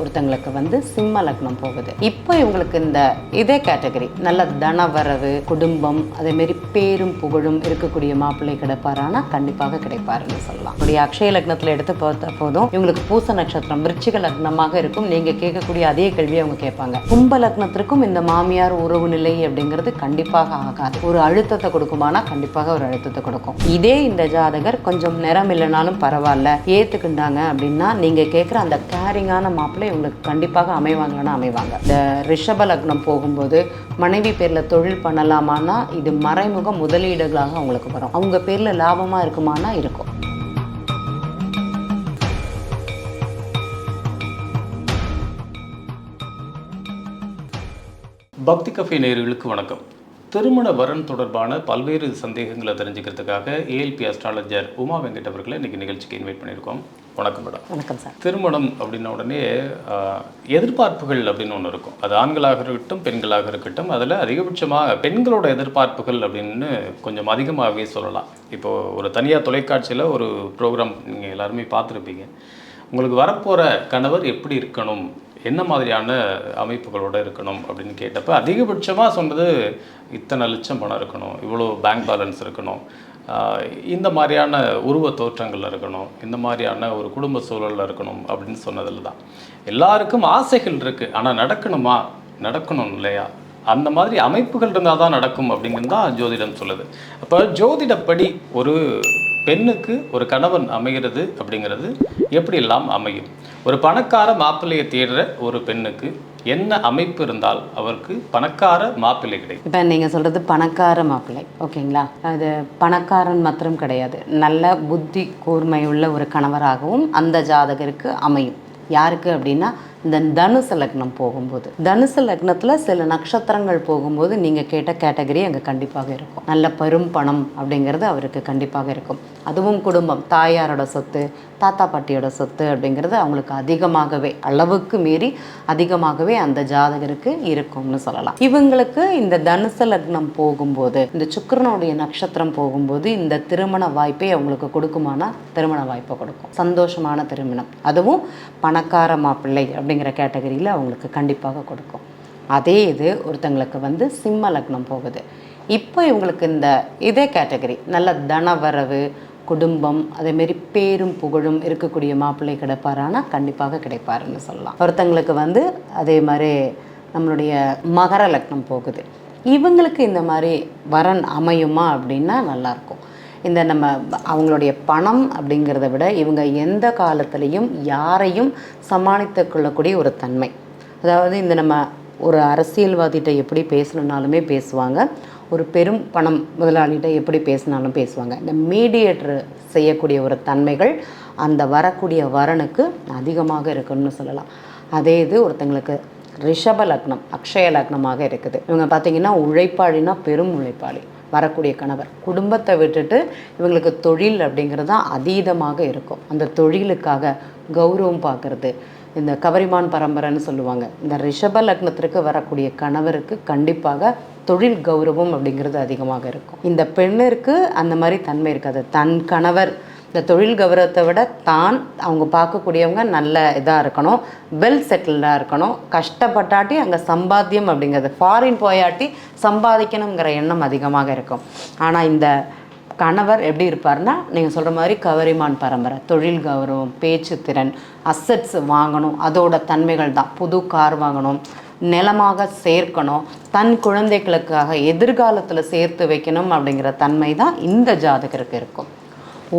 ஒருத்தங்களுக்கு வந்து சிம்ம லக்னம் போகுது. இப்போ இவங்களுக்கு இந்த இதே கேட்டகரி. நல்ல தனவரவு குடும்பம் அதேமாரி பேரும் புகழும் இருக்கக்கூடிய மாப்பிள்ளை கிடைப்பாரானா? கண்டிப்பாக கிடைப்பாருன்னு சொல்லலாம். இப்படி அக்ஷய லக்னத்தில் எடுத்து பார்த்த போதும். இவங்களுக்கு பூச நட்சத்திரம் விருச்சிக லக்னமாக இருக்கும். நீங்கள் கேட்கக்கூடிய அதே கேள்வியை அவங்க கேட்பாங்க. கும்ப லக்னத்திற்கும் இந்த மாமியார் உறவு நிலை அப்படிங்கிறது கண்டிப்பாக ஆகாது. ஒரு அழுத்தத்தை கொடுக்குமானா? கண்டிப்பாக ஒரு அழுத்தத்தை கொடுக்கும். இதே இந்த ஜாதகர் கொஞ்சம் நிறம் இல்லைனாலும் பரவாயில்ல. ஏற்றுக்கிண்டாங்க அப்படின்னா நீங்கள் கேட்குற அந்த கேரிங்கான மாப்பிள்ளை இவங்களுக்கு கண்டிப்பாக அமைவாங்கன்னா அமைவாங்க. இந்த ரிஷப லக்னம் போகும்போது மனைவி பேரில் தொழில் பண்ணலாமான்னா இது மறைமுக முதலீடுகளாக அவங்களுக்கு வரும். அவங்க பேரில் லாபமாக இருக்குமானா இருக்கும். பக்தி கஃபே நேர்களுக்கு வணக்கம். திருமண வரன் தொடர்பான பல்வேறு சந்தேகங்களை தெரிஞ்சுக்கிறதுக்காக ஏஎல்பி அஸ்ட்ராலஜர் உமா வெங்கட் அவர்களை இன்னைக்கு நிகழ்ச்சிக்கு இன்வைட் பண்ணியிருக்கோம். வணக்கம் மேடம். வணக்கம் சார். திருமணம் அப்படின்ன உடனே எதிர்பார்ப்புகள் அப்படின்னு ஒன்று இருக்கும். அது ஆண்களாக இருக்கட்டும் பெண்களாக இருக்கட்டும் அதில் அதிகபட்சமாக பெண்களோட எதிர்பார்ப்புகள் அப்படின்னு கொஞ்சம் அதிகமாகவே சொல்லலாம். இப்போ ஒரு தனியார் தொலைக்காட்சியில் ஒரு ப்ரோக்ராம் நீங்கள் எல்லாருமே பார்த்துருப்பீங்க. உங்களுக்கு வரப்போகிற கணவர் எப்படி இருக்கணும்? என்ன மாதிரியான அமைப்புகளோட இருக்கணும் அப்படின்னு கேட்டப்ப அதிகபட்சமாக சொன்னது இத்தனை லட்சம் பணம் இருக்கணும் இவ்வளோ பேங்க் பேலன்ஸ் இருக்கணும் இந்த மாதிரியான உருவ தோற்றங்கள் இருக்கணும் இந்த மாதிரியான ஒரு குடும்ப சூழலில் இருக்கணும் அப்படின்னு சொன்னதில் தான் எல்லாருக்கும் ஆசைகள் இருக்குது ஆனால் நடக்கணுமா? நடக்கணும் இல்லையா? அந்த மாதிரி அமைப்புகள் இருந்தால் தான் நடக்கும் அப்படிங்கிறது தான் ஜோதிடம் சொல்லுது. அப்போ ஜோதிடப்படி ஒரு பெண்ணுக்கு ஒரு கணவன் அமைகிறது அப்படிங்கிறது எப்படி எல்லாம் அமையும்? ஒரு பணக்கார மாப்பிள்ளையை தேடுற ஒரு பெண்ணுக்கு என்ன அமைப்பு இருந்தால் அவருக்கு பணக்கார மாப்பிள்ளை கிடைக்கும். இப்போ நீங்கள் சொல்கிறது பணக்கார மாப்பிள்ளை ஓகேங்களா? அது பணக்காரன் மாத்திரம் கிடையாது. நல்ல புத்தி கூர்மையுள்ள ஒரு கணவராகவும் அந்த ஜாதகருக்கு அமையும். யாருக்கு அப்படின்னா இந்த தனுசு லக்னம் போகும்போது. தனுசு லக்னத்தில் சில நட்சத்திரங்கள் போகும்போது நீங்கள் கேட்ட கேட்டகரி அங்கே கண்டிப்பாக இருக்கும். நல்ல பெரும் பணம் அப்படிங்கிறது அவருக்கு கண்டிப்பாக இருக்கும். அதுவும் குடும்பம். தாயாரோட சொத்து தாத்தா பாட்டியோட சொத்து அப்படிங்கிறது அவங்களுக்கு அதிகமாகவே அளவுக்கு மீறி அதிகமாகவே அந்த ஜாதகருக்கு இருக்கும்னு சொல்லலாம். இவங்களுக்கு இந்த தனுசு லக்னம் போகும்போது இந்த சுக்கரனுடைய நட்சத்திரம் போகும்போது இந்த திருமண வாய்ப்பை அவங்களுக்கு கொடுக்குமானா திருமண வாய்ப்பை கொடுக்கும். சந்தோஷமான திருமணம். அதுவும் பணக்கார மாப்பிள்ளை அப்படிங்கிற கேட்டகரியில் அவங்களுக்கு கண்டிப்பாக கொடுக்கும். அதே இது ஒருத்தங்களுக்கு வந்து சிம்ம லக்னம் போகுது. இப்போ இவங்களுக்கு இந்த இதே கேட்டகரி நல்ல தனவரவு குடும்பம் அதேமாரி பேரும் புகழும் இருக்கக்கூடிய மாப்பிள்ளை கிடைப்பாரானா கண்டிப்பாக கிடைப்பாருன்னு சொல்லலாம். ஒருத்தங்களுக்கு வந்து அதே மாதிரி நம்மளுடைய மகர லக்னம் போகுது. இவங்களுக்கு இந்த மாதிரி வரன் அமையுமா அப்படின்னா நல்லாயிருக்கும். இந்த நம்ம அவங்களுடைய பணம் அப்படிங்கிறத விட இவங்க எந்த காலத்துலேயும் யாரையும் சமாளித்து கொள்ளக்கூடிய ஒரு தன்மை. அதாவது இந்த நம்ம ஒரு அரசியல்வாதிகிட்ட எப்படி பேசணுன்னாலுமே பேசுவாங்க. ஒரு பெரும் பணம் முதலாளிகிட்ட எப்படி பேசினாலும் பேசுவாங்க. இந்த மீடியேட்டர் செய்யக்கூடிய ஒரு தன்மைகள் அந்த வரக்கூடிய வரனுக்கு அதிகமாக இருக்குன்னு சொல்லலாம். அதே இது ஒருத்தங்களுக்கு ரிஷப லக்னம் அக்ஷய லக்னமாக இருக்குது. இவங்க பார்த்தீங்கன்னா உழைப்பாளினா பெரும் உழைப்பாளி வரக்கூடிய கணவர். குடும்பத்தை விட்டுட்டு இவங்களுக்கு தொழில் அப்படிங்கிறது தான் அதீதமாக இருக்கும். அந்த தொழிலுக்காக கௌரவம் பார்க்கறது இந்த கவரிமான் பரம்பரைன்னு சொல்லுவாங்க. இந்த ரிஷப லக்னத்திற்கு வரக்கூடிய கணவருக்கு கண்டிப்பாக தொழில் கௌரவம் அப்படிங்கிறது அதிகமாக இருக்கும். இந்த பெண்ணிற்கு அந்த மாதிரி தன்மை இருக்காது. தன் கணவர் இந்த தொழில் கௌரவத்தை விட தான் அவங்க பார்க்கக்கூடியவங்க நல்ல இதாக இருக்கணும். வெல் செட்டில்டாக இருக்கணும். கஷ்டப்பட்டாட்டி அங்கே சம்பாத்தியம் அப்படிங்கிறது ஃபாரின் போயாட்டி சம்பாதிக்கணுங்கிற எண்ணம் அதிகமாக இருக்கும். ஆனால் இந்த கணவர் எப்படி இருப்பார்னா நீங்கள் சொல்கிற மாதிரி கவரிமான் பரம்பரை தொழில் கௌரவம் பேச்சு திறன் அசட்ஸ் வாங்கணும் அதோட தன்மைகள் தான். புது கார் வாங்கணும் நிலமாக சேர்க்கணும் தன் குழந்தைகளுக்காக எதிர்காலத்தில் சேர்த்து வைக்கணும் அப்படிங்கிற தன்மை தான் இந்த ஜாதகருக்கு இருக்கும்.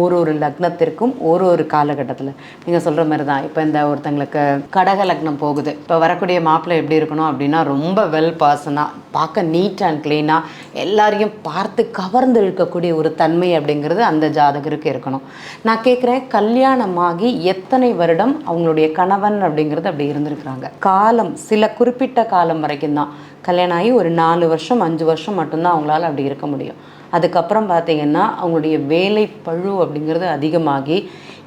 ஒரு ஒரு லக்னத்திற்கும் ஒரு ஒரு காலகட்டத்தில். நீங்கள் சொல்கிற மாதிரி தான் இப்போ இந்த ஒருத்தங்களுக்கு கடக லக்னம் போகுது. இப்போ வரக்கூடிய மாப்பிள்ளை எப்படி இருக்கணும் அப்படின்னா ரொம்ப வெல் பர்சனாக பார்க்க நீட் அண்ட் க்ளீனாக எல்லாரையும் பார்த்து கவர்ந்து இழுக்கக்கூடிய ஒரு தன்மை அப்படிங்கிறது அந்த ஜாதகருக்கு இருக்கணும். நான் கேட்குறேன் கல்யாணமாகி எத்தனை வருடம் அவங்களுடைய கணவன் அப்படிங்கிறது அப்படி இருந்திருக்கிறாங்க. காலம் சில குறிப்பிட்ட காலம் வரைக்கும் தான் கல்யாணம் ஆகி ஒரு நாலு வருஷம் அஞ்சு வருஷம் மட்டும்தான் அவங்களால அப்படி இருக்க முடியும். அதுக்கப்புறம் பார்த்தீங்கன்னா அவங்களுடைய வேலை பழு அப்படிங்கிறது அதிகமாகி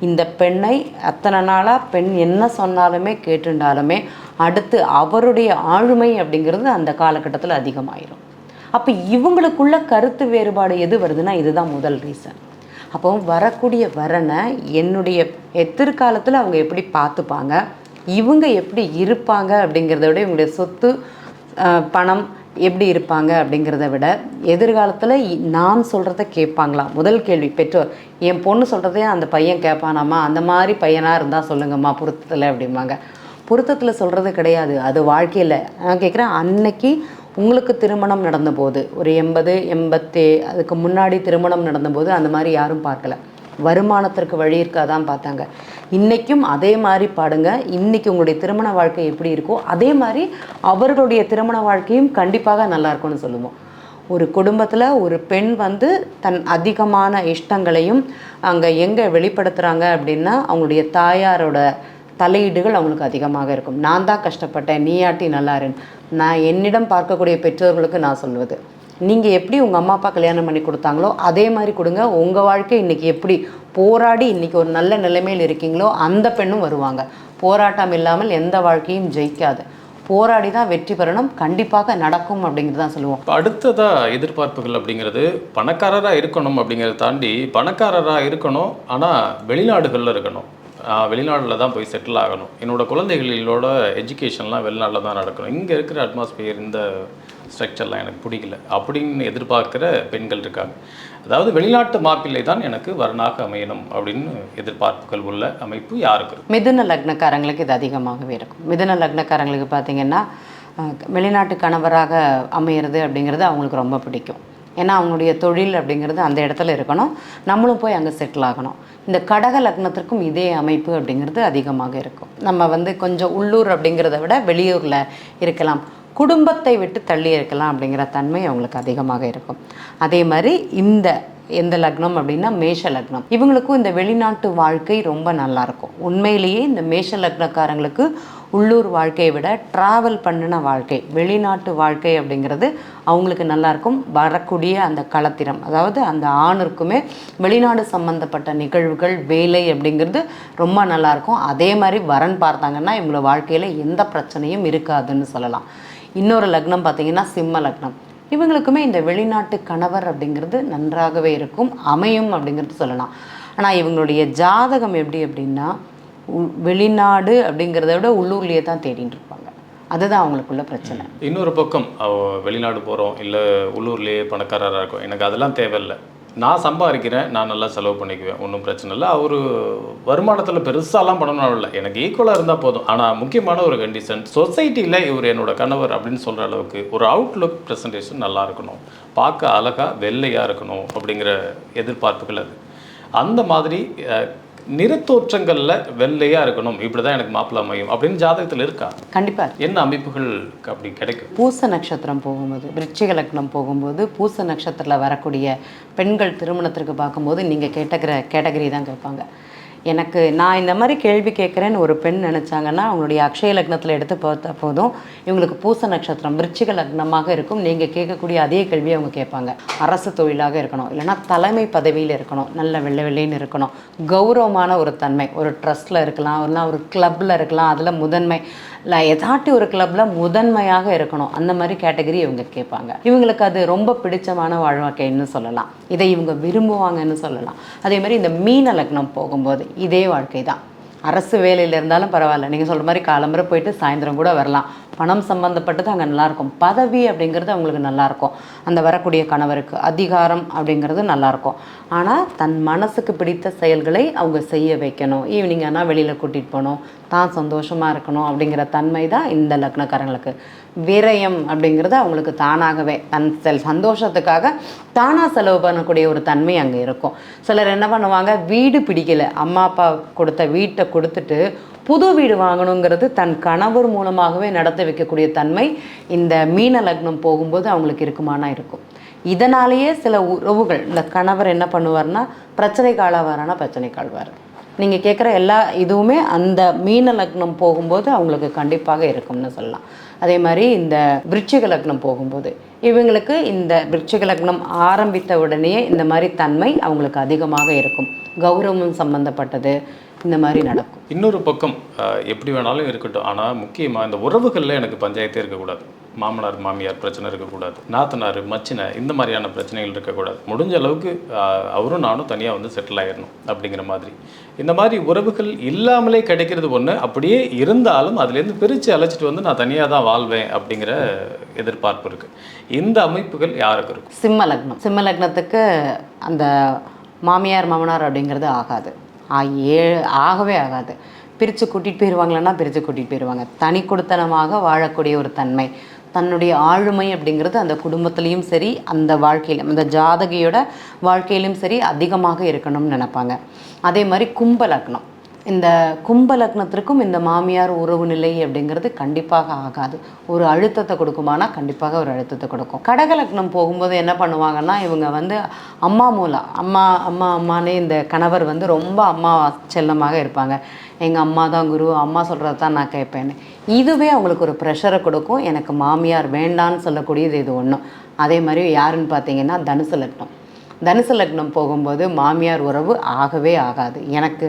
இந்த பெண்ணை அத்தனை நாளாக பெண் என்ன சொன்னாலுமே கேட்டுண்டாலுமே அடுத்து அவருடைய ஆளுமை அப்படிங்கிறது அந்த காலகட்டத்தில் அதிகமாயிரும். அப்போ இவங்களுக்குள்ள கருத்து வேறுபாடு எது வருதுன்னா இதுதான் முதல் ரீசன் அப்போ வரக்கூடிய வரனை என்னுடைய எதிர்காலத்தில் அவங்க எப்படி பார்த்துப்பாங்க? இவங்க எப்படி இருப்பாங்க அப்படிங்கிறத விட இவங்களுடைய சொத்து பணம் எப்படி இருப்பாங்க அப்படிங்கிறத விட எதிர்காலத்தில் நான் சொல்கிறத கேட்பாங்களா? முதல் கேள்வி. பெற்றோர் என் பொண்ணு சொல்கிறதே அந்த பையன் கேட்பானாம்மா அந்த மாதிரி பையனாக இருந்தால் சொல்லுங்கம்மா பொருத்தத்தில் அப்படிம்பாங்க. பொருத்தத்தில் சொல்கிறது கிடையாது. அது வாழ்க்கையில். நான் கேட்குறேன் அன்னைக்கு உங்களுக்கு திருமணம் நடந்தபோது ஒரு எண்பது எண்பத்தி அதுக்கு முன்னாடி திருமணம் நடந்தபோது அந்த மாதிரி யாரும் பார்க்கல. வருமானத்திற்கு வழி இருக்காதான் பார்த்தாங்க. இன்றைக்கும் அதே மாதிரி பாடுங்க. இன்றைக்கி உங்களுடைய திருமண வாழ்க்கை எப்படி இருக்கோ அதே மாதிரி அவர்களுடைய திருமண வாழ்க்கையும் கண்டிப்பாக நல்லா இருக்கும்னு சொல்லுவோம். ஒரு குடும்பத்தில் ஒரு பெண் வந்து தன் அதிகமான இஷ்டங்களையும் அங்கே எங்கே வெளிப்படுத்துகிறாங்க அப்படின்னா அவங்களுடைய தாயாரோட தலையீடுகள் அவங்களுக்கு அதிகமாக இருக்கும். நான் தான் கஷ்டப்பட்டேன் நீயாட்டி நல்லாருன்னு நான் என்னிடம் பார்க்கக்கூடிய பெற்றோர்களுக்கு நான் சொல்வது. நீங்கள் எப்படி உங்கள் அம்மா அப்பா கல்யாணம் பண்ணி கொடுத்தாங்களோ அதே மாதிரி கொடுங்க. உங்கள் வாழ்க்கை இன்றைக்கி எப்படி போராடி இன்றைக்கி ஒரு நல்ல நிலைமையில் இருக்கீங்களோ அந்த பெண்ணும் வருவாங்க. போராட்டம் இல்லாமல் எந்த வாழ்க்கையும் ஜெயிக்காது. போராடி தான் வெற்றி பெறணும் கண்டிப்பாக நடக்கும் அப்படிங்கிறது தான் சொல்லுவோம். அடுத்ததாக எதிர்பார்ப்புகள் அப்படிங்கிறது பணக்காரராக இருக்கணும் அப்படிங்கிறத தாண்டி பணக்காரராக இருக்கணும் ஆனால் வெளிநாடுகளில் இருக்கணும். வெளிநாட்டில் தான் போய் செட்டில் ஆகணும். என்னோடய குழந்தைகளோட எஜுகேஷன்லாம் வெளிநாட்டில் தான் நடக்கணும். இங்கே இருக்கிற அட்மாஸ்பியர் இந்த ஸ்ட்ரக்சர்லாம் எனக்கு பிடிக்கல. அப்படின்னு எதிர்பார்க்குற பெண்கள் இருக்காங்க. அதாவது வெளிநாட்டு மாப்பிள்ளை தான் எனக்கு வரனாக அமையணும் அப்படின்னு எதிர்பார்ப்புகள் உள்ள அமைப்பு யாருக்கு மிதுன லக்னக்காரங்களுக்கு இது அதிகமாகவே இருக்கும். மிதுன லக்னக்காரங்களுக்கு பார்த்தீங்கன்னா வெளிநாட்டு கணவராக அமையிறது அப்படிங்கிறது அவங்களுக்கு ரொம்ப பிடிக்கும். ஏன்னா அவங்களுடைய தொழில் அப்படிங்கிறது அந்த இடத்துல இருக்கணும். நம்மளும் போய் அங்கே செட்டில் ஆகணும். இந்த கடக லக்னத்திற்கும் இதே அமைப்பு அப்படிங்கிறது அதிகமாக இருக்கும். நம்ம வந்து கொஞ்சம் உள்ளூர் அப்படிங்கிறத விட வெளியூரில் இருக்கலாம். குடும்பத்தை விட்டு தள்ளி இருக்கலாம் அப்படிங்கிற தன்மை அவங்களுக்கு அதிகமாக இருக்கும். அதே மாதிரி இந்த எந்த லக்னம் அப்படின்னா மேஷ லக்னம். இவங்களுக்கும் இந்த வெளிநாட்டு வாழ்க்கை ரொம்ப நல்லா இருக்கும். உண்மையிலேயே இந்த மேஷ லக்னக்காரங்களுக்கு உள்ளூர் வாழ்க்கையை விட ட்ராவல் பண்ணின வாழ்க்கை வெளிநாட்டு வாழ்க்கை அப்படிங்கிறது அவங்களுக்கு நல்லாயிருக்கும் வரக்கூடிய அந்த களத்திரம் அதாவது அந்த ஆணிற்குமே வெளிநாடு சம்பந்தப்பட்ட நிகழ்வுகள் வேலை அப்படிங்கிறது ரொம்ப நல்லாயிருக்கும் அதே மாதிரி வரன் பார்த்தாங்கன்னா இவங்களோட வாழ்க்கையில் எந்த பிரச்சனையும் இருக்காதுன்னு சொல்லலாம். இன்னொரு லக்னம் பார்த்தீங்கன்னா சிம்ம லக்னம். இவங்களுக்குமே இந்த வெளிநாட்டு கணவர் அப்படிங்கிறது நன்றாகவே இருக்கும். அமையும் அப்படிங்கிறது சொல்லலாம். ஆனால் இவங்களுடைய ஜாதகம் எப்படி அப்படின்னா வெளிநாடு அப்படிங்கிறத விட உள்ளூர்லேயே தான் தேடிட்டு இருப்பாங்க. அதுதான் அவங்களுக்குள்ள பிரச்சனை. இன்னொரு பக்கம் வெளிநாடு போகிறோம் இல்லை உள்ளூர்லேயே பணக்காரராக இருக்கும். எனக்கு அதெல்லாம் தேவையில்லை. நான் சம்பாதிக்கிறேன் நான் நல்லா செலவு பண்ணிக்குவேன் ஒன்றும் பிரச்சனை இல்லை. அவர் வருமானத்தில் பெருசாலாம் பண்ணணும் இல்லை. எனக்கு ஈக்குவலாக இருந்தால் போதும். ஆனால் முக்கியமான ஒரு கண்டிஷன் சொசைட்டியில் இவர் என்னோட கணவர் அப்படின்னு சொல்கிற அளவுக்கு ஒரு அவுட்லுக் ப்ரெசன்டேஷன் நல்லா இருக்கணும். பார்க்க அழகாக வெள்ளையாக இருக்கணும் அப்படிங்கிற எதிர்பார்ப்புகள் அது. அந்த மாதிரி நிறத்தோற்றங்களில் வெள்ளையாக இருக்கணும். இப்படி தான் எனக்கு மாப்பிள்ளை அமையும் அப்படின்னு ஜாதகத்தில் இருக்கா? கண்டிப்பாக என்ன அமைப்புகள் அப்படி கிடைக்கும்? பூச நட்சத்திரம் போகும்போது விருச்சிக லக்னம் போகும்போது பூச நட்சத்திரத்தில் வரக்கூடிய பெண்கள் திருமணத்திற்கு பார்க்கும்போது நீங்கள் கேட்டகிற கேட்டகரி தான் கேட்பாங்க. எனக்கு நான் இந்த மாதிரி கேள்வி கேட்குறேன்னு ஒரு பெண் நினச்சாங்கன்னா அவங்களுடைய அக்ஷய லக்னத்தில் எடுத்து பார்த்தா போதும். இவங்களுக்கு பூச நட்சத்திரம் விருச்சிக லக்னமாக இருக்கும். நீங்கள் கேட்கக்கூடிய அதே கேள்வியை அவங்க கேட்பாங்க. அரசு தொழிலாக இருக்கணும். இல்லைன்னா தலைமை பதவியில் இருக்கணும். நல்ல வெள்ளை வெள்ளைன்னு இருக்கணும். கௌரவமான ஒரு தன்மை. ஒரு ட்ரஸ்ட்டில் இருக்கலாம். இல்லைனா ஒரு கிளப்பில் இருக்கலாம். அதில் முதன்மை. இல்லை எதாட்டி ஒரு கிளப்பில் முதன்மையாக இருக்கணும். அந்த மாதிரி கேட்டகரி இவங்க கேட்பாங்க. இவங்களுக்கு அது ரொம்ப பிடிச்சமான வாழ்வாக்கைன்னு சொல்லலாம். இதை இவங்க விரும்புவாங்கன்னு சொல்லலாம். அதே மாதிரி இந்த மீன லக்னம் போகும்போது இதே வாழ்க்கை தான் அரசு வேலையில் இருந்தாலும் பரவாயில்ல. நீங்கள் சொல்கிற மாதிரி காலம்பரை போயிட்டு சாயந்தரம் கூட வரலாம். பணம் சம்மந்தப்பட்டது அங்கே நல்லாயிருக்கும் பதவி அப்படிங்கிறது அவங்களுக்கு நல்லாயிருக்கும் அந்த வரக்கூடிய கணவருக்கு அதிகாரம் அப்படிங்கிறது நல்லாயிருக்கும் ஆனால் தன் மனசுக்கு பிடித்த செயல்களை அவங்க செய்ய வைக்கணும். ஈவினிங் ஆனால் வெளியில் கூட்டிகிட்டு போகணும். தான் சந்தோஷமாக இருக்கணும் அப்படிங்கிற தன்மை தான் இந்த லக்னக்காரங்களுக்கு. விரயம் அப்படிங்கிறது அவங்களுக்கு தானாகவே. தன் செல் சந்தோஷத்துக்காக தானாக செலவு பண்ணக்கூடிய ஒரு தன்மை அங்கே இருக்கும். சிலர் என்ன பண்ணுவாங்க? வீடு பிடிக்கலை. அம்மா அப்பா கொடுத்த வீட்டை கொடுத்துட்டு புது வீடு வாங்கணுங்கிறது தன் கணவர் மூலமாகவே நடத்த வைக்கக்கூடிய தன்மை இந்த மீன லக்னம் போகும்போது அவங்களுக்கு இருக்குமானா இருக்கும். இதனாலேயே சில உறவுகள் இந்த கணவர் என்ன பண்ணுவார்னா பிரச்சனை காலாவாரானா பிரச்சனை காழ்வார் நீங்கள் கேட்குற எல்லா இதுவுமே அந்த மீன லக்னம் போகும்போது அவங்களுக்கு கண்டிப்பாக இருக்கும்னு சொல்லலாம். அதே மாதிரி இந்த விருட்சிக லக்னம் போகும்போது இவங்களுக்கு இந்த விருட்சிக லக்னம் ஆரம்பித்த உடனே இந்த மாதிரி தன்மை அவங்களுக்கு அதிகமாக இருக்கும். கௌரவம் சம்பந்தப்பட்டது இந்த மாதிரி நடக்கும். இன்னொரு பக்கம் எப்படி வேணாலும் இருக்கட்டும். ஆனால் முக்கியமாக இந்த உறவுகளில் எனக்கு பஞ்சாயத்தே இருக்கக்கூடாது. மாமனார் மாமியார் பிரச்சனை இருக்கக்கூடாது. நாத்தனார் மச்சினை இந்த மாதிரியான பிரச்சனைகள் இருக்கக்கூடாது. முடிஞ்ச அளவுக்கு அவரும் நானும் தனியாக வந்து செட்டில் ஆயிடணும் அப்படிங்கிற மாதிரி. இந்த மாதிரி உறவுகள் இல்லாமலே கிடைக்கிறது ஒன்று அப்படியே இருந்தாலும் அதுலேருந்து பிரித்து அழைச்சிட்டு வந்து நான் தனியாக தான் வாழ்வேன் அப்படிங்கிற எதிர்பார்ப்பு இருக்குது இந்த அமைப்புகள் யாருக்கு இருக்கும்? சிம்ம லக்னம். சிம்ம லக்னத்துக்கு அந்த மாமியார் மாமனார் அப்படிங்கிறது ஆகாது. ஏ ஆகவே ஆகாது. பிரித்து கூட்டிகிட்டு போயிடுவாங்களன்னா பிரித்து கூட்டிகிட்டு போயிடுவாங்க தனி கொடுத்தனமாக வாழக்கூடிய ஒரு தன்மை. தன்னுடைய ஆளுமை அப்படிங்கிறது அந்த குடும்பத்துலேயும் சரி அந்த வாழ்க்கையிலும் அந்த ஜாதகியோட வாழ்க்கையிலும் சரி அதிகமாக இருக்கணும்னு நினைப்பாங்க. அதே மாதிரி கும்பலக்னம் இந்த கும்ப லக்னத்திற்கும் இந்த மாமியார் உறவு நிலை அப்படிங்கிறது கண்டிப்பாக ஆகாது. ஒரு அழுத்தத்தை கொடுக்குமானா கண்டிப்பாக ஒரு அழுத்தத்தை கொடுக்கும். கடக லக்னம் போகும்போது என்ன பண்ணுவாங்கன்னா இவங்க வந்து அம்மா மூலம் அம்மா அம்மா அம்மானே இந்த கணவர் வந்து ரொம்ப அம்மா செல்லமாக இருப்பாங்க. எங்கள் அம்மா தான் குரு அம்மா சொல்கிறது தான் நான் கேட்பேன்னு. இதுவே அவங்களுக்கு ஒரு ப்ரெஷரை கொடுக்கும். எனக்கு மாமியார் வேண்டான்னு சொல்லக்கூடியது இது ஒன்றும் அதே மாதிரி யாருன்னு பார்த்தீங்கன்னா தனுசு லக்னம். தனுசு லக்னம் போகும்போது மாமியார் உறவு ஆகவே ஆகாது. எனக்கு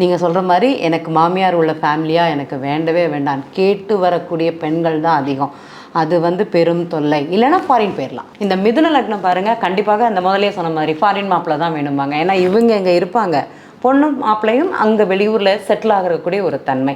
நீங்கள் சொல்கிற மாதிரி எனக்கு மாமியார் உள்ள ஃபேமிலியாக எனக்கு வேண்டவே வேண்டாம். கேட்டு வரக்கூடிய பெண்கள் தான் அதிகம். அது வந்து பெரும் தொல்லை. இல்லைன்னா ஃபாரின் போயிடலாம் இந்த மிதுன லக்னம் பாருங்கள் கண்டிப்பாக அந்த முதலே சொன்ன மாதிரி ஃபாரின் மாப்பிள்ள தான் வேணும்பாங்க. ஏன்னா இவங்க இங்கே இருப்பாங்க. பொண்ணும் மாப்பிள்ளையும் அங்கே வெளியூரில் செட்டில் ஆகிறக்கூடிய ஒரு தன்மை.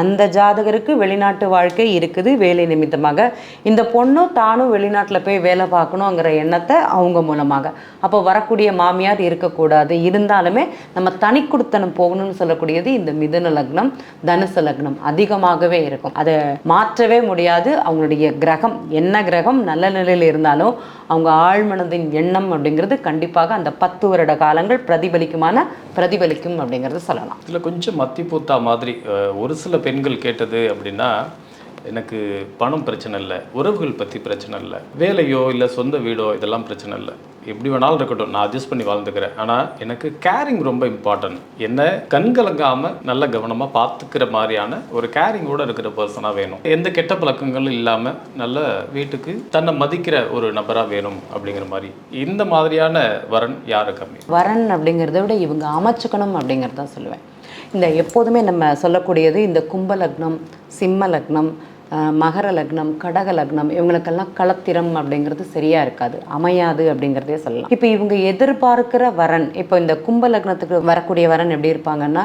அந்த ஜாதகருக்கு வெளிநாட்டு வாழ்க்கை இருக்குது வேலை நிமித்தமாக. இந்த பொண்ணும் தானும் வெளிநாட்டில் போய் வேலை பார்க்கணுங்கிற எண்ணத்தை அவங்க மூலமாக. அப்போ வரக்கூடிய மாமியார் இருக்கக்கூடாது. இருந்தாலுமே நம்ம தனி கொடுத்தனம் போகணும்னு சொல்லக்கூடியது இந்த மிதுன லக்னம் தனுசு லக்னம் அதிகமாகவே இருக்கும். அதை மாற்றவே முடியாது. அவங்களுடைய கிரகம் என்ன கிரகம் நல்ல நிலையில் இருந்தாலும் அவங்க ஆழ்மனதின் எண்ணம் அப்படிங்கிறது கண்டிப்பாக அந்த பத்து வருட காலங்கள் பிரதிபலிக்குமான பிரதிபலிக்கும் அப்படிங்கிறது சொல்லலாம். இதில் கொஞ்சம் மத்தி பூத்தா மாதிரி ஒரு சில பெண்கள் கேட்டது அப்படின்னா எனக்கு பணம் பிரச்சனை இல்லை உறவுகள் பற்றி பிரச்சனை இல்லை வேலையோ இல்லை சொந்த வீடோ இதெல்லாம் பிரச்சனை இல்லை. எப்படி வேணாலும் இருக்கட்டும் நான் அட்ஜஸ்ட் பண்ணி வாழ்ந்துக்கிறேன். ஆனால் எனக்கு கேரிங் ரொம்ப இம்பார்ட்டன்ட் என்னை கண்கலங்காமல் நல்ல கவனமாக பார்த்துக்கிற மாதிரியான ஒரு கேரிங்கோட இருக்கிற பர்சனாக வேணும். எந்த கெட்ட பழக்கங்களும் இல்லாமல் நல்ல வீட்டுக்கு தன்னை மதிக்கிற ஒரு நபராக வேணும் அப்படிங்கிற மாதிரி. இந்த மாதிரியான வரன் யாரு கம்மி? வரன் அப்படிங்கிறத விட இவங்க அமைச்சுக்கணும் அப்படிங்கிறத சொல்லுவேன். இந்த எப்போதுமே நம்ம சொல்லக்கூடியது இந்த கும்ப லக்னம் சிம்ம லக்னம் மகர லக்னம் கடக லக்னம் இவங்களுக்கெல்லாம் களத்திரம் அப்படிங்கிறது சரியா இருக்காது. அமையாது அப்படிங்கிறதே சொல்லலாம். இப்போ இவங்க எதிர்பார்க்கிற வரன் இப்போ இந்த கும்ப லக்னத்துக்கு வரக்கூடிய வரன் எப்படி இருப்பாங்கன்னா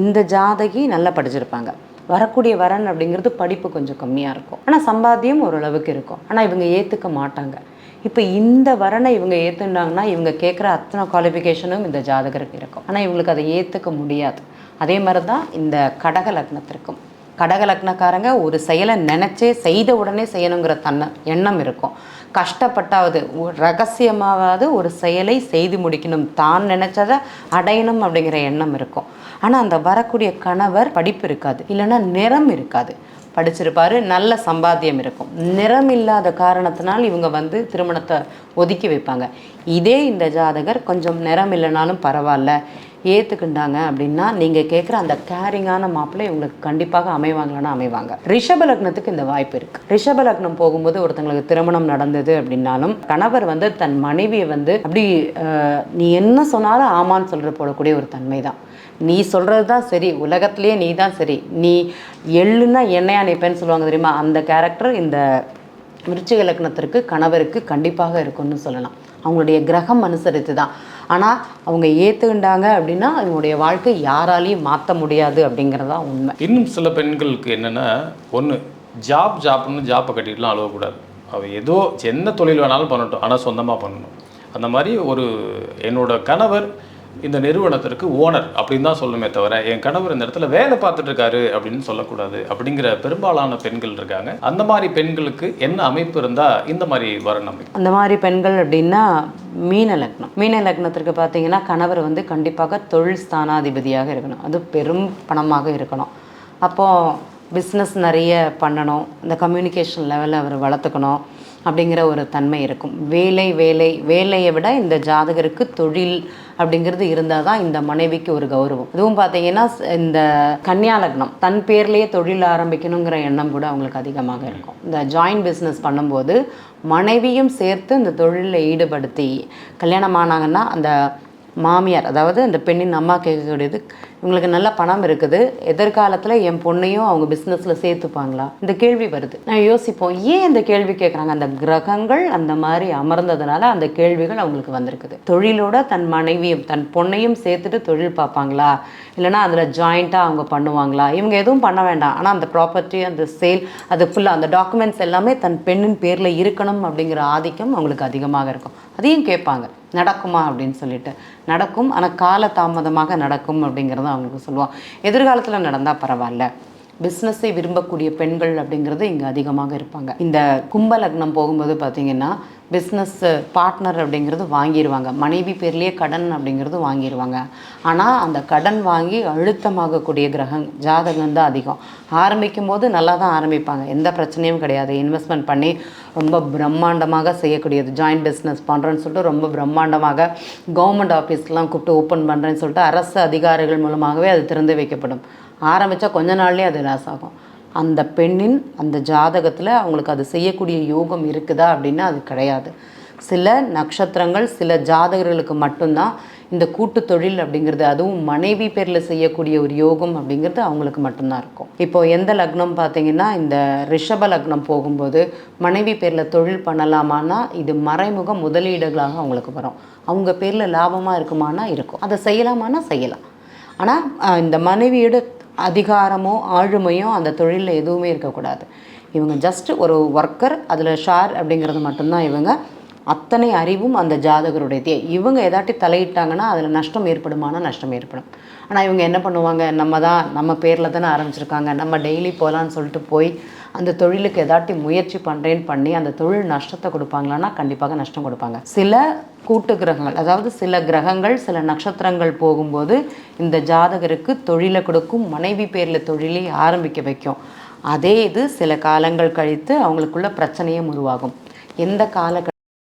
இந்த ஜாதகி நல்லா படிச்சிருப்பாங்க. வரக்கூடிய வரன் அப்படிங்கிறது படிப்பு கொஞ்சம் கம்மியாக இருக்கும். ஆனால் சம்பாத்தியம் ஓரளவுக்கு இருக்கும். ஆனால் இவங்க ஏற்றுக்க மாட்டாங்க. இப்போ இந்த வரனை இவங்க ஏற்றுனாங்கன்னா இவங்க கேட்குற அத்தனை குவாலிஃபிகேஷனும் இந்த ஜாதகருக்கு இருக்கும். ஆனால் இவங்களுக்கு அதை ஏற்றுக்க முடியாது. அதே மாதிரி தான் இந்த கடக லக்னத்திற்கும். கடக லக்னக்காரங்க ஒரு செயலை நினச்சே செய்த உடனே செய்யணுங்கிற தன்ன எண்ணம் இருக்கும். கஷ்டப்பட்டாவது ஒரு ரகசியமாவது ஒரு செயலை செய்து முடிக்கணும். தான் நினச்சதை அடையணும் அப்படிங்கிற எண்ணம் இருக்கும். ஆனால் அந்த வரக்கூடிய கணவர் படிப்பு இருக்காது. இல்லைன்னா நிறம் இருக்காது. படிச்சிருப்பாரு நல்ல சம்பாத்தியம் இருக்கும். நிறம் இல்லாத காரணத்தினால் இவங்க வந்து திருமணத்தை ஒதுக்கி வைப்பாங்க. இதே இந்த ஜாதகர் கொஞ்சம் நிறம் இல்லைனாலும் பரவாயில்ல. ஏற்றுக்கிண்டாங்க அப்படின்னா நீங்கள் கேட்குற அந்த கேரிங்கான மாப்பிள்ளை இவங்களுக்கு கண்டிப்பாக அமைவாங்களான்னு அமைவாங்க. ரிஷப லக்னத்துக்கு இந்த வாய்ப்பு இருக்குது ரிஷப லக்னம் போகும்போது ஒருத்தங்களுக்கு திருமணம் நடந்தது அப்படின்னாலும் கணவர் வந்து தன் மனைவியை வந்து அப்படி நீ என்ன சொன்னாலும் ஆமான்னு சொல்கிற போடக்கூடிய ஒரு தன்மை தான் நீ சொல்கிறது தான் சரி உலகத்துலேயே நீ தான் சரி. நீ எள்ளுன்னா என்னையா நினைப்பேன்னு சொல்லுவாங்க தெரியுமா? அந்த கேரக்டர் இந்த விருச்சிக லக்னத்திற்கு கணவருக்கு கண்டிப்பாக இருக்கும்னு சொல்லலாம். அவங்களுடைய கிரகம் அனுசரித்து தான் ஆனால் அவங்க ஏற்றுக்கிண்டாங்க அப்படின்னா அவங்களுடைய வாழ்க்கை யாராலையும் மாற்ற முடியாது அப்படிங்கிறதா உண்மை. இன்னும் சில பெண்களுக்கு என்னென்னா ஒன்று ஜாப் ஜாப்னு ஜாப்பை கட்டிட்டுலாம் அழுவக்கூடாது. அவள் ஏதோ என்ன தொழில் வேணாலும் பண்ணட்டும் ஆனால் சொந்தமாக பண்ணணும். அந்த மாதிரி ஒரு என்னோட கணவர் இந்த நிறுவனத்திற்கு ஓனர் அப்படின்னு தான் சொல்லணுமே தவிர என் கணவர் இந்த இடத்துல வேலை பார்த்துட்டு இருக்காரு அப்படின்னு சொல்லக்கூடாது அப்படிங்கிற பெரும்பாலான பெண்கள் இருக்காங்க. அந்த மாதிரி பெண்களுக்கு என்ன அமைப்பு இருந்தால் இந்த மாதிரி வரணும் அந்த மாதிரி பெண்கள் அப்படின்னா மீன லக்னம். மீன லக்னத்திற்கு பார்த்தீங்கன்னா கணவர் வந்து கண்டிப்பாக தொழில் ஸ்தானாதிபதியாக இருக்கணும். அது பெரும் பணமாக இருக்கணும். அப்போது பிஸ்னஸ் நிறைய பண்ணணும். இந்த கம்யூனிகேஷன் லெவலில் அவர் வளர்த்துக்கணும். அப்படிங்கிற ஒரு தன்மை இருக்கும். வேலை வேலை வேலையை விட இந்த ஜாதகருக்கு தொழில் அப்படிங்கிறது இருந்தால் தான் இந்த மனைவிக்கு ஒரு கௌரவம். இதுவும் பார்த்தீங்கன்னா இந்த கன்னியா லக்னம் தன் பேர்லேயே தொழில் ஆரம்பிக்கணுங்கிற எண்ணம் கூட அவங்களுக்கு அதிகமாக இருக்கும். இந்த ஜாயின்ட் பிஸ்னஸ் பண்ணும்போது மனைவியும் சேர்த்து இந்த தொழிலில் ஈடுபடுத்தி கல்யாணம் ஆனாங்கன்னா அந்த மாமியார் அதாவது அந்த பெண்ணின் அம்மா கேட்கக்கூடியது இவங்களுக்கு நல்ல பணம் இருக்குது. எதிர்காலத்தில் என் பொண்ணையும் அவங்க பிஸ்னஸில் சேர்த்துப்பாங்களா? இந்த கேள்வி வருது. நான் யோசிப்போம் ஏன் இந்த கேள்வி கேட்குறாங்க அந்த கிரகங்கள் அந்த மாதிரி அமர்ந்ததுனால அந்த கேள்விகள் அவங்களுக்கு வந்திருக்குது. தொழிலோட தன் மனைவியும் தன் பொண்ணையும் சேர்த்துட்டு தொழில் பார்ப்பாங்களா? இல்லைனா அதில் ஜாயிண்ட்டாக அவங்க பண்ணுவாங்களா? இவங்க எதுவும் பண்ண வேண்டாம். ஆனால் அந்த ப்ராப்பர்ட்டி அந்த சேல் அது ஃபுல்லாக அந்த டாக்குமெண்ட்ஸ் எல்லாமே தன் பெண்ணின் பேரில் இருக்கணும் அப்படிங்கிற ஆதிக்கம் அவங்களுக்கு அதிகமாக இருக்கும். அதையும் கேட்பாங்க. நடக்குமா அப்படின்னு சொல்லிட்டு. நடக்கும் ஆனால் கால தாமதமாக நடக்கும் அப்படிங்கிறத அவங்களுக்கு சொல்லுவாங்க. எதிர்காலத்தில் நடந்தால் பரவாயில்ல. பிஸ்னஸை விரும்பக்கூடிய பெண்கள் அப்படிங்கிறது இங்கே அதிகமாக இருப்பாங்க. இந்த கும்ப லக்னம் போகும்போது பார்த்தீங்கன்னா பிஸ்னஸ் பார்ட்னர் அப்படிங்கிறது வாங்கிடுவாங்க மனைவி பேர்லேயே கடன் அப்படிங்கிறது வாங்கிடுவாங்க ஆனால் அந்த கடன் வாங்கி அழுத்தமாகக்கூடிய கிரகம் ஜாதகம் தான் அதிகம். ஆரம்பிக்கும் போது நல்லா தான் ஆரம்பிப்பாங்க. எந்த பிரச்சனையும் கிடையாது. இன்வெஸ்ட்மெண்ட் பண்ணி ரொம்ப பிரம்மாண்டமாக செய்யக்கூடியது. ஜாயிண்ட் பிஸ்னஸ் பண்ணுறேன்னு சொல்லிட்டு ரொம்ப பிரம்மாண்டமாக கவர்மெண்ட் ஆஃபீஸ்லாம் கூப்பிட்டு ஓப்பன் பண்ணுறேன்னு சொல்லிட்டு அரசு அதிகாரிகள் மூலமாகவே அது திறந்து வைக்கப்படும். ஆரம்பித்தா கொஞ்ச நாள்லேயே அது லாஸ் ஆகும். அந்த பெண்ணின் அந்த ஜாதகத்தில் அவங்களுக்கு அது செய்யக்கூடிய யோகம் இருக்குதா அப்படின்னா அது கிடையாது. சில நட்சத்திரங்கள் சில ஜாதகர்களுக்கு மட்டும்தான் இந்த கூட்டு தொழில் அப்படிங்கிறது அதுவும் மனைவி பேரில் செய்யக்கூடிய ஒரு யோகம் அப்படிங்கிறது அவங்களுக்கு மட்டும்தான் இருக்கும். இப்போ எந்த லக்னம் பார்த்தீங்கன்னா இந்த ரிஷப லக்னம் போகும்போது மனைவி பேரில் தொழில் பண்ணலாமான்னா இது மறைமுக முதலீடுகளாக அவங்களுக்கு வரும். அவங்க பேரில் லாபமாக இருக்குமானா இருக்கும். அதை செய்யலாமான்னா செய்யலாம். ஆனால் இந்த மனைவியோட அதிகாரமோ ஆளுமையோ அந்த தொழிலில் எதுவுமே இருக்கக்கூடாது. இவங்க ஜஸ்ட் ஒரு ஒர்க்கர் அதில் ஷார் அப்படிங்கிறது மட்டும்தான் இவங்க. அத்தனை அறிவும் அந்த ஜாதகருடையதே. இவங்க ஏதாட்டி தலையிட்டாங்கன்னா அதில் நஷ்டம் ஏற்படுமானா நஷ்டம் ஏற்படும். ஆனால் இவங்க என்ன பண்ணுவாங்க? நம்ம தான் நம்ம பேரில் தானே ஆரம்பிச்சிருக்காங்க. நம்ம டெய்லி போகலான்னு சொல்லிட்டு போய் அந்த தொழிலுக்கு ஏதாட்டி முயற்சி பண்ணுறேன்னு பண்ணி அந்த தொழில் நஷ்டத்தை கொடுப்பாங்களான்னா கண்டிப்பாக நஷ்டம் கொடுப்பாங்க. சில கூட்டு கிரகங்கள் அதாவது சில கிரகங்கள் சில நட்சத்திரங்கள் போகும்போது இந்த ஜாதகருக்கு தொழிலை கொடுக்கும் மனைவி பேரில் தொழிலை ஆரம்பிக்க வைக்கும். அதே இது சில காலங்கள் கழித்து அவங்களுக்குள்ள பிரச்சனையும் உருவாகும். எந்த கால